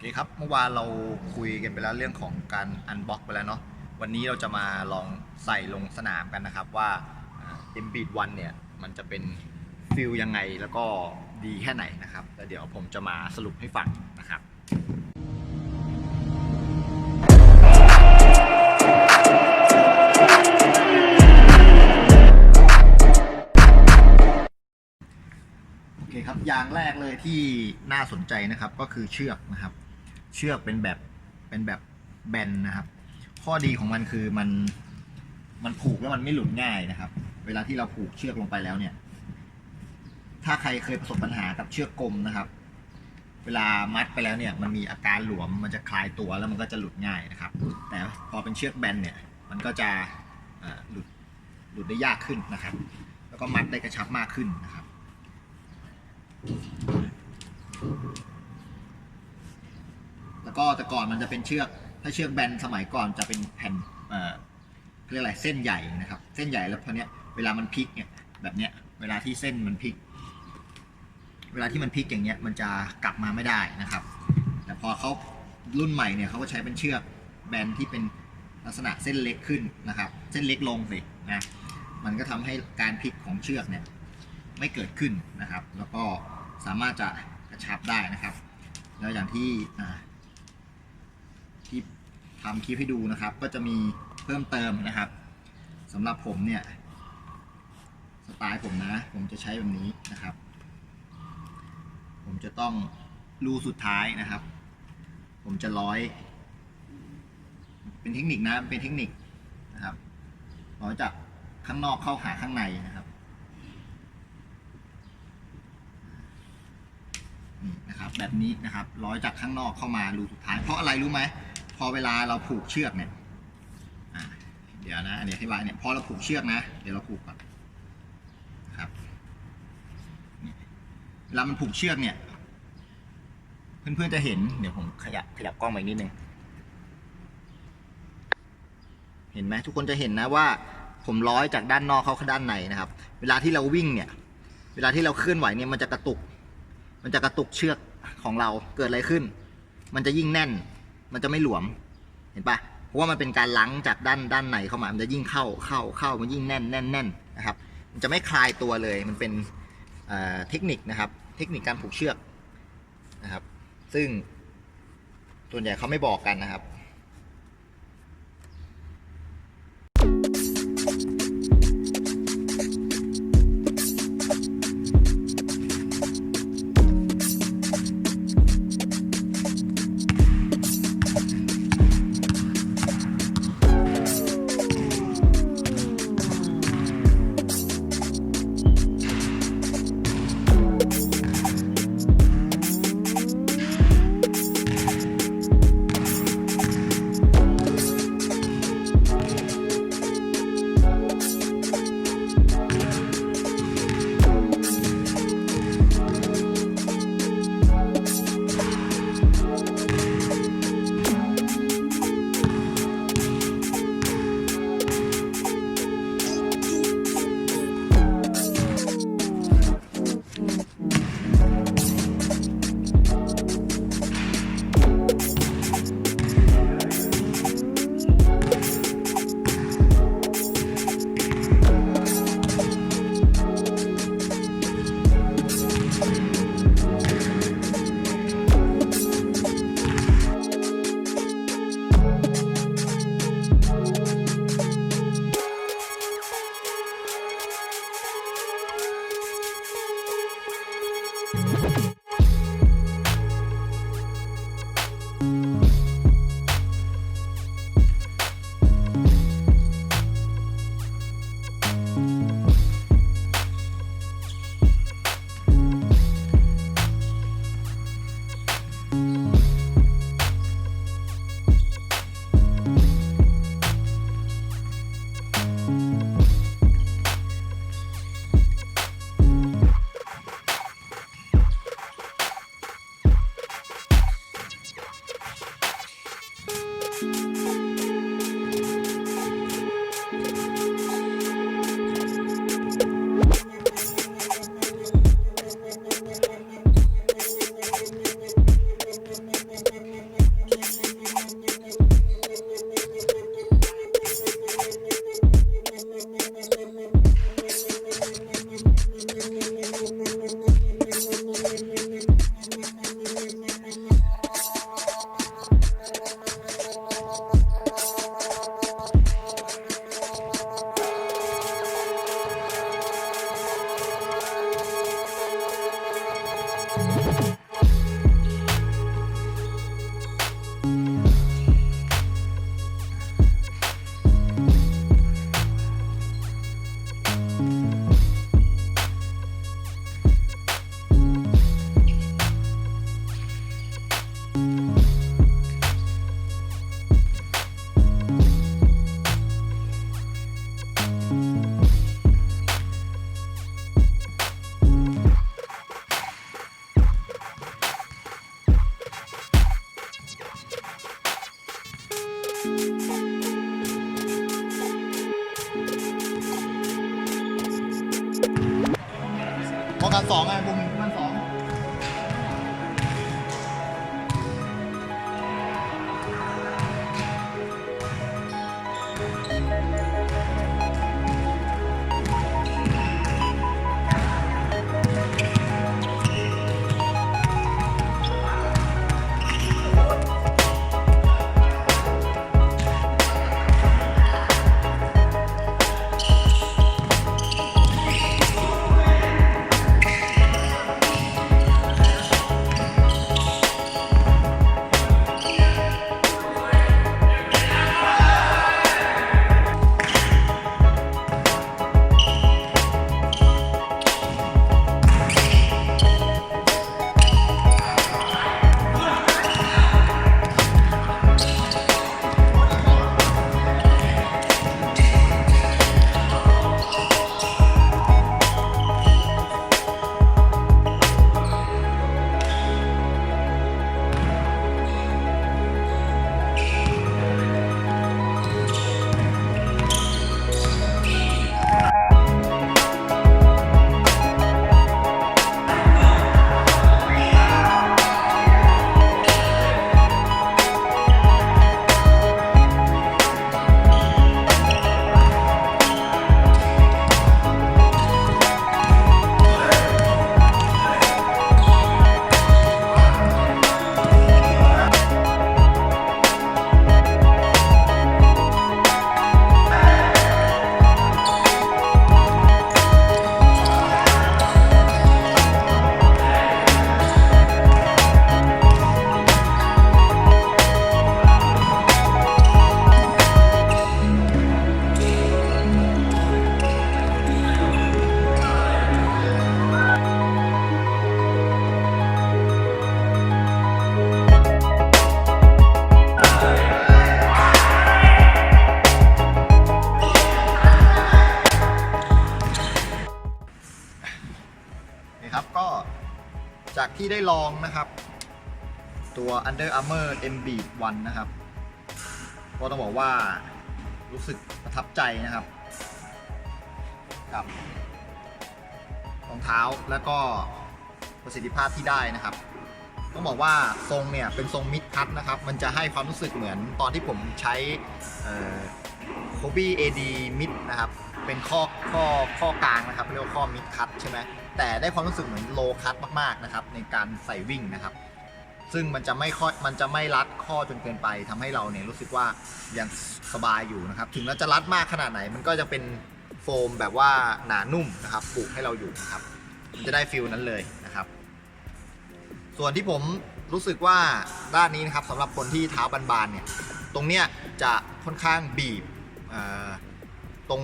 เคครับเมื่อวานเราคุยกันไปแล้วเรื่องของการอันบ็อกไปแล้วเนาะวันนี้เราจะมาลองใส่ลงสนามกันนะครับว่าเอ็มบีดวันเนี่ยมันจะเป็นฟิลยังไงแล้วก็ดีแค่ไหนนะครับแล้วเดี๋ยวผมจะมาสรุปให้ฟังนะครับโอเคครับอย่างแรกเลยที่น่าสนใจนะครับก็คือเชือกนะครับ เชือกเป็นแบบเป็นแบบแบนนะครับ ข้อดีของมันคือมันมันผูกแล้วมันไม่หลุดง่ายนะครับ เวลาที่เราผูกเชือกลงไปแล้วเนี่ย ถ้าใครเคยประสบปัญหากับเชือกกลมนะครับ เวลามัดไปแล้วเนี่ย มันมีอาการหลวมมันจะคลายตัวแล้วมันก็จะหลุดง่ายนะครับ แต่พอเป็นเชือกแบนเนี่ย มันก็จะหลุดหลุดได้ยากขึ้นนะครับ แล้วก็มัดได้กระชับมากขึ้นนะครับ แล้วก็แต่ก่อนมันจะเป็นเชือก ถ้าเชือกแบนสมัยก่อนจะเป็นแผ่นเอ่อเรียกอะไรเส้นใหญ่นะครับ เส้นใหญ่แล้วพอเนี้ยเวลามันพลิกเนี่ยแบบเนี้ยเวลาที่เส้นมันพลิก เวลาที่มันพลิกอย่างเงี้ยมันจะกลับมาไม่ได้นะครับ แต่พอเขารุ่นใหม่เนี่ยเขาก็ใช้เป็นเชือกแบนที่เป็นลักษณะเส้นเล็กขึ้นนะครับ เส้นเล็กลงสินะมันก็ทำให้การพลิกของเชือกเนี่ยไม่เกิดขึ้นนะครับ แล้วก็สามารถจะกระชับได้นะครับ แล้วอย่างที่อ่า ที่ทำคลิปให้ดูนะครับ ก็จะมีเพิ่มเติมนะครับสำหรับผมเนี่ยสไตล์ผมนะ ผมจะใช้แบบนี้นะครับ ผมจะต้องรูสุดท้ายนะครับ ผมจะร้อย เป็นเทคนิคนะเป็นเทคนิคนะครับร้อยจากข้างนอกเข้าหาข้างในนะครับนี่นะครับแบบนี้นะครับร้อยจากข้างนอกเข้ามารูสุดท้าย เพราะอะไรรู้ไหม พอเวลาเราผูกเชือกเนี่ยเดี๋ยวนะอันนี้อธิบายเนี่ยพอเราผูกเชือกนะ เดี๋ยวเราผูกก่อนนะครับเวลามันผูกเชือกเนี่ย เพื่อนๆจะเห็นเดี๋ยวผมขยับขยับกล้องไปนิดนึงเห็นไหมทุกคนจะเห็นนะว่า ผมร้อยจากด้านนอกเข้าด้านในนะครับ เวลาที่เราวิ่งเนี่ย เวลาที่เราเคลื่อนไหวเนี่ยมันจะกระตุก มันจะกระตุกเชือกของเราเกิดอะไรขึ้น มันจะยิ่งแน่น มันจะไม่หลวม เห็นปะเพราะว่ามันเป็นการล้างจากด้านด้านในเข้ามา มันจะยิ่งเข้าเข้าเข้ามันยิ่งแน่นแน่นแน่นนะครับ มันจะไม่คลายตัวเลย มันเป็นเเทคนิคนะครับ เทคนิคการผูกเชือกนะครับ ซึ่งส่วนใหญ่เขาไม่บอกกันนะครับ สองไงมุม ได้ลองนะครับ ตัว Under Armour M Beat 1นะครับ ก็ต้องบอกว่ารู้สึกประทับใจนะครับ กับรองเท้าแล้วก็ประสิทธิภาพที่ได้นะครับ ต้องบอกว่าทรงเนี่ยเป็นทรงมิดคัตนะครับ มันจะให้ความรู้สึกเหมือนตอนที่ผมใช้โคบี้เอดีมิดนะครับ เป็นข้อข้อข้อกลางนะครับเรียกว่าข้อมิดคัตใช่ไหม แต่ได้ความรู้สึกเหมือนโลคัตมากๆนะครับในการใส่วิ่งนะครับ ซึ่งมันจะไม่ค่อยมันจะไม่รัดข้อจนเกินไปทำให้เราเนี่ยรู้สึกว่ายังสบายอยู่นะครับ ถึงเราจะรัดมากขนาดไหน มันก็จะเป็นโฟมแบบว่าหนานุ่มนะครับปลูกให้เราอยู่นะครับ มันจะได้ฟิลนั้นเลยนะครับ ส่วนที่ผมรู้สึกว่าด้านนี้นะครับสำหรับคนที่เท้าบานๆเนี่ยตรงเนี้ยจะค่อนข้างบีบตรง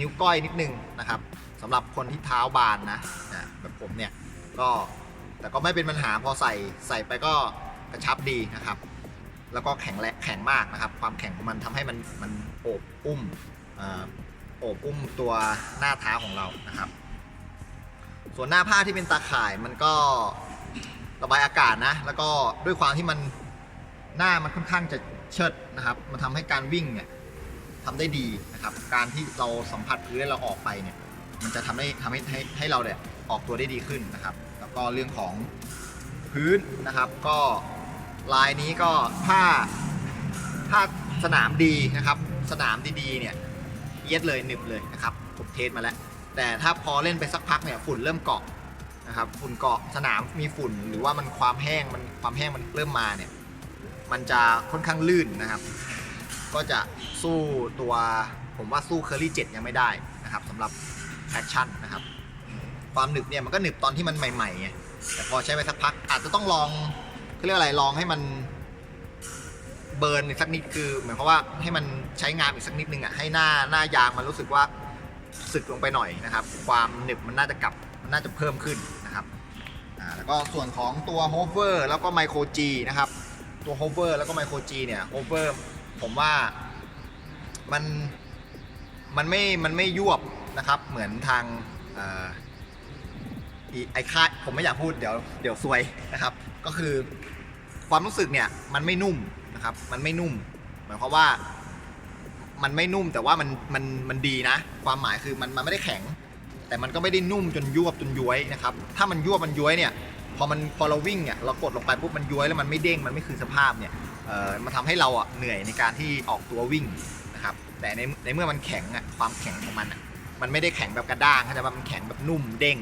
นิ้วก้อยนิดนึงนะครับ สำหรับคนที่เท้าบานนะนะแบบผมเนี่ยก็แต่ก็ไม่เป็นปัญหาพอใส่ใส่ไปก็กระชับดีนะครับ แล้วก็แข็งแรงแข็งมากนะครับ ความแข็งของมันทำให้มันมันโอบอุ้มโอบอุ้มตัวหน้าเท้าของเรานะครับ ส่วนหน้าผ้าที่เป็นตาข่ายมันก็ระบายอากาศนะ แล้วก็ด้วยความที่มันหน้ามันค่อนข้างจะเชิดนะครับ มันทำให้การวิ่งเนี่ยทำได้ดีนะครับ การที่เราสัมผัสพื้นแล้วเราออกไปเนี่ย มันจะทำให้ทำให้ให้ให้เราเนี่ยออกตัวได้ดีขึ้นนะครับ แล้วก็เรื่องของพื้นนะครับ ก็ลายนี้ก็ถ้าถ้าสนามดีนะครับ สนามดีๆเนี่ยเย็ดเลยหนึบเลยนะครับผมเทสมาแล้ว แต่ถ้าพอเล่นไปสักพักเนี่ยฝุ่นเริ่มเกาะนะครับฝุ่นเกาะสนามมีฝุ่นหรือว่ามันความแห้งมันความแห้งมันเริ่มมาเนี่ยมันจะค่อนข้างลื่นนะครับ ก็จะสู้ตัวผมว่าสู้เคอรี่เจ็ดยังไม่ได้นะครับสำหรับ แอคชั่นนะครับ ความหนึบเนี่ยมันก็หนึบตอนที่มันใหม่ๆไงแต่พอใช้ไปสักพัก อาจจะต้องลองเขาเรียกอะไรลองให้มันเบิร์นสักนิดคือหมายความว่าให้มันใช้งานอีกสักนิดนึงอะให้หน้าหน้ายางมันรู้สึกว่าสึกลงไปหน่อยนะครับ ความหนึบมันน่าจะกลับมันน่าจะเพิ่มขึ้นนะครับอ่าแล้วก็ส่วนของตัวโฮเวอร์แล้วก็ไมโครจีนะครับ ตัวโฮเวอร์แล้วก็ไมโครจีเนี่ยโฮเวอร์ผมว่ามันมันไม่มันไม่ยวบ นะครับ เหมือนทางเอ่ออีไอค่ายผมไม่อยากพูดเดี๋ยวเดี๋ยวซวยนะครับ ก็คือความรู้สึกเนี่ยมันไม่นุ่มนะครับ มันไม่นุ่ม หมายความว่ามันไม่นุ่มแต่ว่ามันมันมันดีนะ ความหมายคือมันมันไม่ได้แข็ง แต่มันก็ไม่ได้นุ่มจนยวบจนย้วยนะครับ ถ้ามันยวบมันย้วยเนี่ยพอมันพอเราวิ่งเนี่ยเรากดลงไปปุ๊บมันย้วยแล้วมันไม่เด้งมันไม่คืนสภาพเนี่ยเอ่อมันทำให้เราอะเหนื่อยในการที่ออกตัววิ่งนะครับ แต่ในในเมื่อมันแข็งอะความแข็งของมันอะ มันไม่ได้แข็งแบบกระด้างเข้าใจป่ะมันแข็งแบบนุ่มเด้ง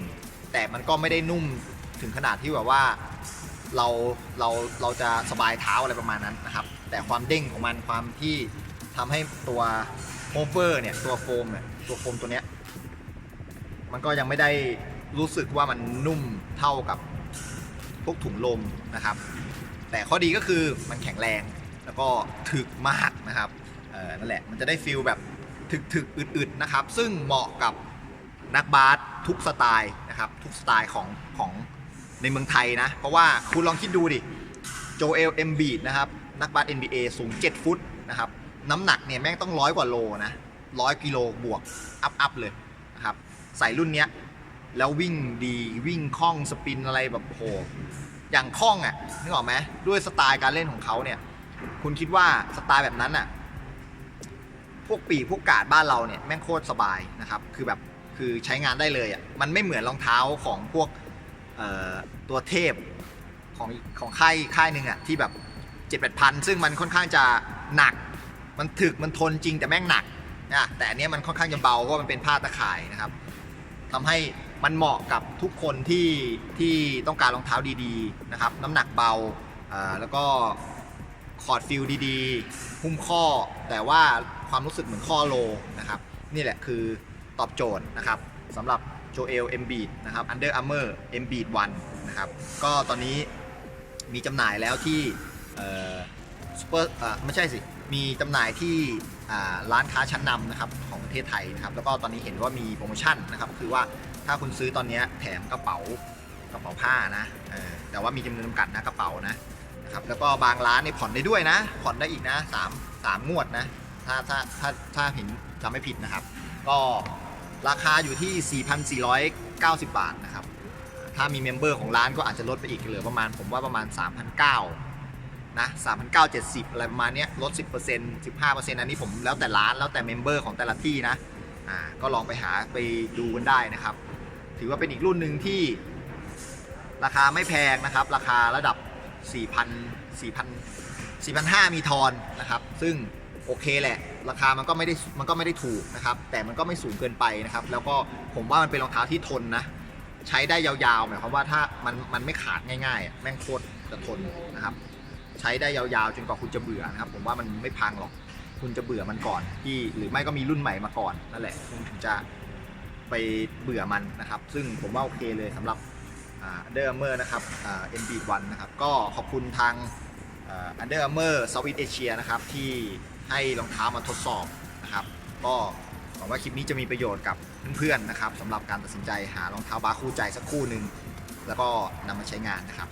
แต่มันก็ไม่ได้นุ่มถึงขนาดที่แบบว่าเราเราเราจะสบายเท้าอะไรประมาณนั้นนะครับ แต่ความเด้งของมันความที่ทำให้ตัวโฮเวอร์เนี่ยตัวโฟมเนี่ยตัวโฟมตัวเนี้ยมันก็ยังไม่ได้รู้สึกว่ามันนุ่มเท่ากับพวกถุงลมนะครับ แต่ข้อดีก็คือมันแข็งแรงแล้วก็ถึกมากนะครับเออนั่นแหละมันจะได้ฟิลแบบ ถึกๆอึดๆนะครับ ซึ่งเหมาะกับนักบาสทุกสไตล์นะครับทุกสไตล์ของของในเมืองไทยนะ เพราะว่าคุณลองคิดดูดิโจเอลเอมบีดนะครับนักบาส NBA สูง 7 ฟุตนะครับน้ำหนักเนี่ยแม่งต้องร้อยกว่าโลนะร้อยกิโลบวกอัพอัพเลยนะครับใส่รุ่นเนี้ยแล้ววิ่งดีวิ่งคล่องสปินอะไรแบบโหอย่างคล่องอะ่ะนึกออกไหมด้วยสไตล์การเล่นของเขาเนี่ยคุณคิดว่าสไตล์แบบนั้นอะ พวกปีกพวกกาดบ้านเราเนี่ยแม่งโคตรสบายนะครับคือแบบคือใช้งานได้เลยอะมันไม่เหมือนรองเท้าของพวกเอ่อตัวเทพของของค่ายค่ายหนึ่งอะที่แบบเจ็ดแปดพันซึ่งมันค่อนข้างจะหนัก มันถึกมันทนจริงแต่แม่งหนักนะแต่อันนี้มันค่อนข้างจะเบาเพราะมันเป็นผ้าตะข่ายนะครับทำให้มันเหมาะกับทุกคนที่ที่ต้องการรองเท้าดีๆนะครับน้ำหนักเบาอ่าแล้วก็คอร์ดฟิลดีๆหุ้มข้อแต่ว่า ความรู้สึกเหมือนข้อโลนะครับ นี่แหละคือตอบโจทย์นะครับสำหรับโจเอลเอ็มบีดนะครับ Under Armour M Beat 1นนะครับ ก็ตอนนี้มีจำหน่ายแล้วที่เอ่อซูเปอร์ไม่ใช่สิ มีจำหน่ายที่ร้านค้าชั้นนำนะครับของประเทศไทยนะครับ แล้วก็ตอนนี้เห็นว่ามีโปรโมชั่นนะครับ คือว่าถ้าคุณซื้อตอนนี้แถมกระเป๋ากระเป๋าผ้านะแต่ว่ามีจำนวนจำกัดนะกระเป๋านะนะครับ แล้วก็บางร้านนี่ผ่อนได้ด้วยนะ ผ่อนได้อีกนะสามสามงวดนะ ถ้าถ้าถ้าถ้าเห็นจำไม่ผิดนะครับ ก็ราคาอยู่ที่ 4,490 บาทนะครับ ถ้ามีเมมเบอร์ของร้านก็อาจจะลดไปอีกเหลือประมาณผมว่าประมาณ 3,900นะ3,970 อะไรประมาณเนี้ยลด 10% 15%อันนี้ผมแล้วแต่ร้านแล้วแต่เมมเบอร์ของแต่ละที่นะอ่าก็ลองไปหาไปดูกันได้นะครับ ถือว่าเป็นอีกรุ่นหนึ่งที่ราคาไม่แพงนะครับ ราคาระดับ 4,000 4,000 4,500 มีทอนนะครับ ซึ่ง โอเคแหละ ราคามันก็ไม่ได้มันก็ไม่ได้ถูกนะครับ แต่มันก็ไม่สูงเกินไปนะครับ แล้วก็ผมว่ามันเป็นรองเท้าที่ทนนะ ใช้ได้ยาวๆหมายความว่าถ้ามันมันไม่ขาดง่ายๆแม่งโคตรจะทนนะครับ ใช้ได้ยาวๆจนกว่าคุณจะเบื่อนะครับ ผมว่ามันไม่พังหรอก คุณจะเบื่อมันก่อนที่หรือไม่ก็มีรุ่นใหม่มาก่อนนั่นแหละคุณถึงจะไปเบื่อมันนะครับ ซึ่งผมว่าโอเคเลยสำหรับอันเดอร์เมอร์นะครับเอ็มบีวันนะครับ ก็ขอบคุณทางอันเดอร์เมอร์เซาท์อีสเอเชียนะครับที่ ให้รองเท้ามาทดสอบนะครับ ก็หวังว่าคลิปนี้จะมีประโยชน์กับเพื่อนๆนะครับสำหรับการตัดสินใจหารองเท้าบาคู่ใจสักคู่หนึ่งแล้วก็นำมาใช้งานนะครับ